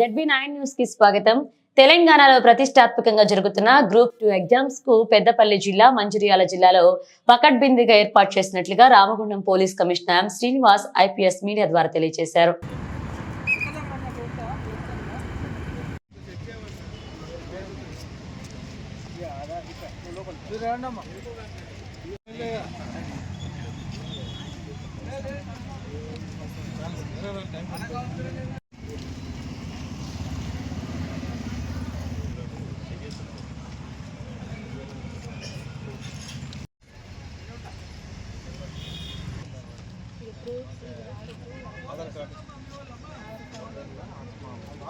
ZB nine న్యూస్కి స్వాగతం. తెలంగాణలో ప్రతిష్టాత్మకంగా జరుగుతున్న గ్రూప్ టూ ఎగ్జామ్స్కు పెద్దపల్లి జిల్లా మంచిర్యాల జిల్లాలో పకడ్బిందీగా ఏర్పాటు చేసినట్లుగా Ramagundam police commissioner Srinivas IPS media ద్వారా తెలియజేశారు.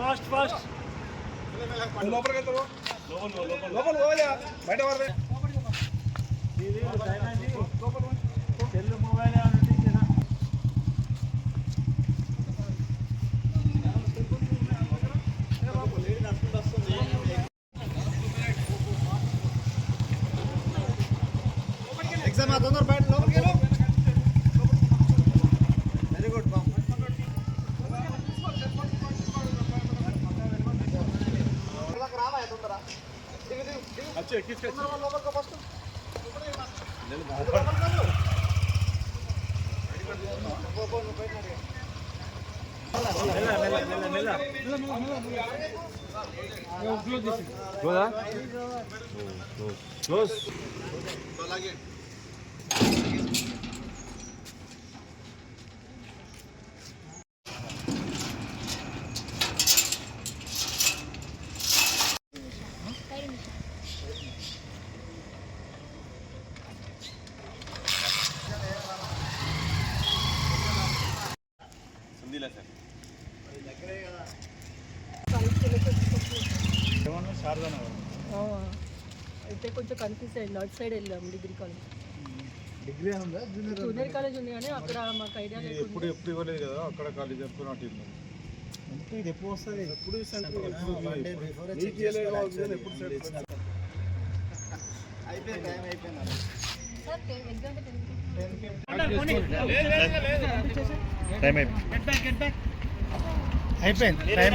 Fast fast. లోపల పోయా బయట పడరే సెల్ మొబైల్ ఎగ్జామ్ తొందర బయట లోపలికి వెళ్ళు. వచ్చి ఎక్కించుకొచ్చి క్లోజ్. క్లోజ్ అయితే కొంచెం కన్ఫ్యూజ్ అయ్యింది. అవుట్ సైడ్ వెళ్ళాం డిగ్రీ కాలేజ్. డిగ్రీ ఉందా జూనియర్ జూనియర్ కాలేజ్ ఉంది కానీ అక్కడ మాకు ఐడియా లేకుండా ఎప్పుడు ఎప్పుడు ఇవ్వలేదు కదా? అక్కడ కాలేజ్ ఎప్పుడు నాటి అంటే ఇది ఎప్పుడు వస్తుంది? ఎప్పుడు ఇవ్వలేదు. అయిపోయింది టైం అయిపోయింది. టైం అయిపోయింది. టైం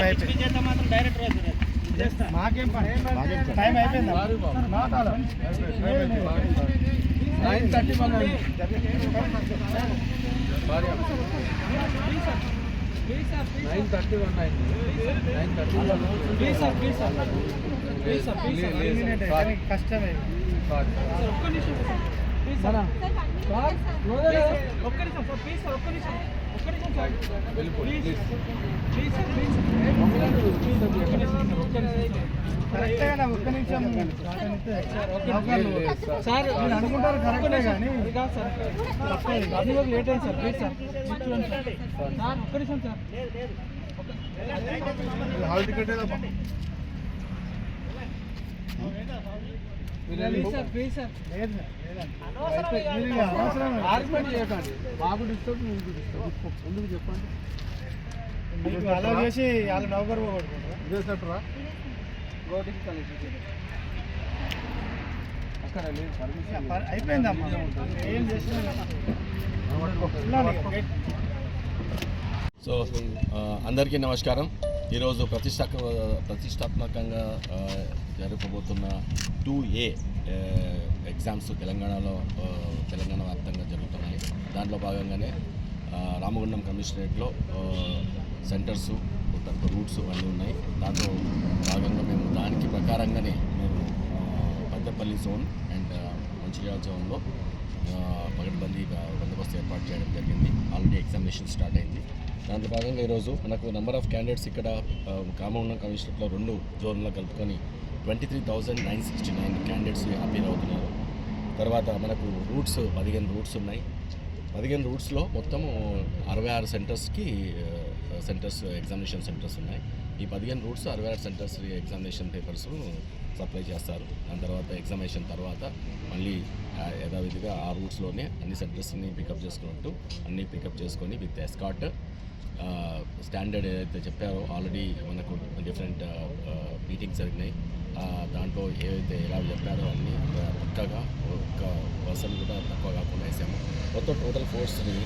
అయిపోయింది. మాకేం పని టైం అయిపోయింది nine thirty one nine thirty one nine thirty one కష్టమే సార్ మీరు అనుకుంటారు కరెక్టే కానీ లేట్ అయింది సార్ ప్లీజ్ సార్ సార్ ఒక్క నిమిషం sir hall ticket sir please sir argument చేయకండి. మాకు డిస్టర్బ్ మీకు డిస్టర్బ్? ఎందుకు చెప్పండి? మీకు అలా చేసి వాళ్ళు నౌకర్ పోగొట్టుకుంటారా? అక్కడ లేదు పర్మిషన్ అయిపోయిందమ్మా ఏం చేసినా సో అందరికీ నమస్కారం. ఈరోజు ప్రతిష్టాత్మకంగా జరగబోతున్న టూ ఏ ఎగ్జామ్స్ తెలంగాణలో తెలంగాణ వ్యాప్తంగా జరుగుతున్నాయి. దాంట్లో భాగంగానే రామగుండం కమిషనరేట్లో సెంటర్స్ తర్వాత రూట్స్ అన్నీ ఉన్నాయి. దాంట్లో భాగంగా మేము దానికి ప్రకారంగానే మేము పెద్దపల్లి జోన్ అండ్ మంచిర్యాల జోన్లో ఆ, బందోబస్తు ఏర్పాటు చేయడం జరిగింది. ఆల్రెడీ ఎగ్జామినేషన్ స్టార్ట్ అయింది. దాంట్లో భాగంగా ఈరోజు మనకు నెంబర్ ఆఫ్ క్యాండిడేట్స్ ఇక్కడ కామన్ కమిషనర్లో రెండు జోన్లో కలుపుకొని twenty three thousand nine sixty nine candidates appeal అవుతున్నారు. తర్వాత మనకు రూట్స్ పదిహేను రూట్స్ ఉన్నాయి. పదిహేను రూట్స్లో మొత్తము అరవై ఆరు సెంటర్స్కి సెంటర్స్ ఎగ్జామినేషన్ సెంటర్స్ ఉన్నాయి. ఈ పదిహేను రూట్స్ అరవై ఆరు సెంటర్స్ ఎగ్జామినేషన్ పేపర్స్ సప్లై చేస్తారు. దాని తర్వాత ఎగ్జామినేషన్ తర్వాత మళ్ళీ యథావిధిగా ఆ రూట్స్లోనే అన్ని సెంటర్స్ని పికప్ చేసుకున్నట్టు అన్ని పికప్ చేసుకొని విత్ ఎస్కాట్ స్టాండర్డ్ ఏదైతే చెప్పారో ఆల్రెడీ మనకు డిఫరెంట్ మీటింగ్స్ జరిగినాయి. దాంట్లో ఏవైతే ఎలా చెప్పారో అన్నీ ఆ, ఒక్క పర్సన్ కూడా తక్కువ కాకుండా వేసాము. మొత్తం total ఫోర్స్ని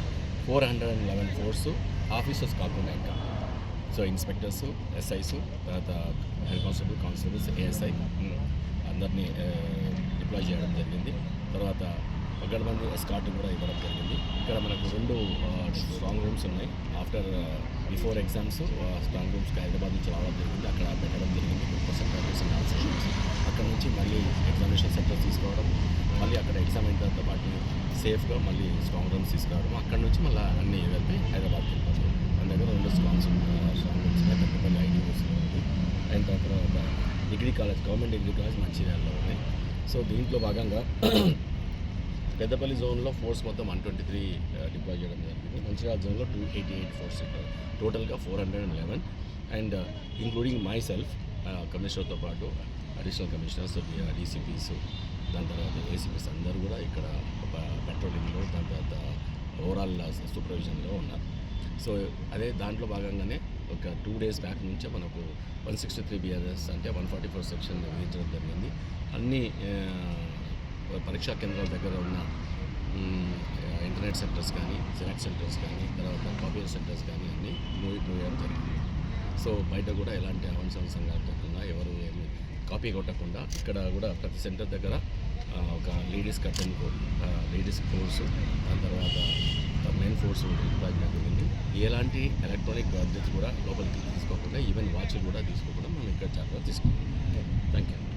four hundred and eleven forces officers కాకుండా ఇంకా. సో ఇన్స్పెక్టర్స్ ఎస్ఐస్ తర్వాత హెడ్ కానిస్టేబుల్ కానిస్టేబుల్స్ ఏఎస్ఐ అందరినీ డిప్లాయ్ చేయడం జరిగింది. తర్వాత ఒకటి మంది ఎస్కాట్ కూడా ఇవ్వడం జరిగింది. ఇక్కడ మనకు రెండు స్ట్రాంగ్ రూమ్స్ ఉన్నాయి. ఆఫ్టర్ బిఫోర్ ఎగ్జామ్స్ స్ట్రాంగ్ రూమ్స్కి హైదరాబాద్ నుంచి రావడం జరిగింది. అక్కడ పెట్టడం జరిగింది. పర్సెంట్ ప్రాక్టీస్ సెషన్స్ అక్కడ నుంచి మళ్ళీ ఎగ్జామినేషన్ సెంటర్ తీసుకోవడం మళ్ళీ అక్కడ ఎగ్జామ్ అయిన తర్వాత పాటు సేఫ్గా మళ్ళీ స్ట్రాంగ్ రూమ్స్ తీసుకురావడం. అక్కడ నుంచి మళ్ళీ అన్ని కలిపి హైదరాబాద్కి వెళ్ళిపోతాం. మన దగ్గర రెండు స్ట్రాంగ్ స్ట్రాంగ్ రూమ్స్ ఉన్నాయి. పెద్దపల్లి ఐటీ అండ్ తర్వాత degree college government degree college మంచిర్యాలలో ఉన్నాయి. సో దీంట్లో భాగంగా పెద్దపల్లి జోన్లో ఫోర్స్ మొత్తం వన్ ట్వంటీ త్రీ డిప్లాయ్ చేయడం జరిగింది. మంచిర్యాల జోన్లో టూ ఎయిటీ ఎయిట్ ఫోర్స్ టోటల్గా four hundred and eleven and including myself కమిషనర్తో పాటు అడిషనల్ కమిషనర్స్ డీసీపీస్ దాని తర్వాత ఏసీపీస్ అందరూ కూడా ఇక్కడ పెట్రోలింగ్లో దాని తర్వాత ఓవరాల్ సూపర్విజన్లో ఉన్నారు. సో అదే దాంట్లో భాగంగానే ఒక టూ డేస్ బ్యాక్ నుంచే మనకు వన్ సిక్స్టీ త్రీ బిఆర్ఎస్ అంటే వన్ ఫార్టీ ఫోర్ సెక్షన్ విధించడం జరిగింది. అన్ని పరీక్షా కేంద్రాల దగ్గర ఉన్న ఇంటర్నెట్ సెంటర్స్ కానీ సెలెక్ట్ సెంటర్స్ కానీ తర్వాత కాపీ సెంటర్స్ కానీ అన్నీ మూవ్ మూవేయడం జరిగింది. సో బయట కూడా ఎలాంటి అవంశం సంఘటన ఎవరు ఏమి కాపీ కొట్టకుండా ఇక్కడ కూడా ప్రతి సెంటర్ దగ్గర ఒక లేడీస్ కర్టెన్ లేడీస్ ఫోర్స్ దాని తర్వాత మెయిన్ ఫోర్స్ జరిగింది. ఎలాంటి ఎలక్ట్రానిక్ గాడ్జెట్స్ కూడా లోపలికి తీసుకోకుండా ఈవెన్ వాచ్లు కూడా తీసుకోకుండా మనం ఇక్కడ జాగ్రత్త తీసుకుంటాం థ్యాంక్ యూ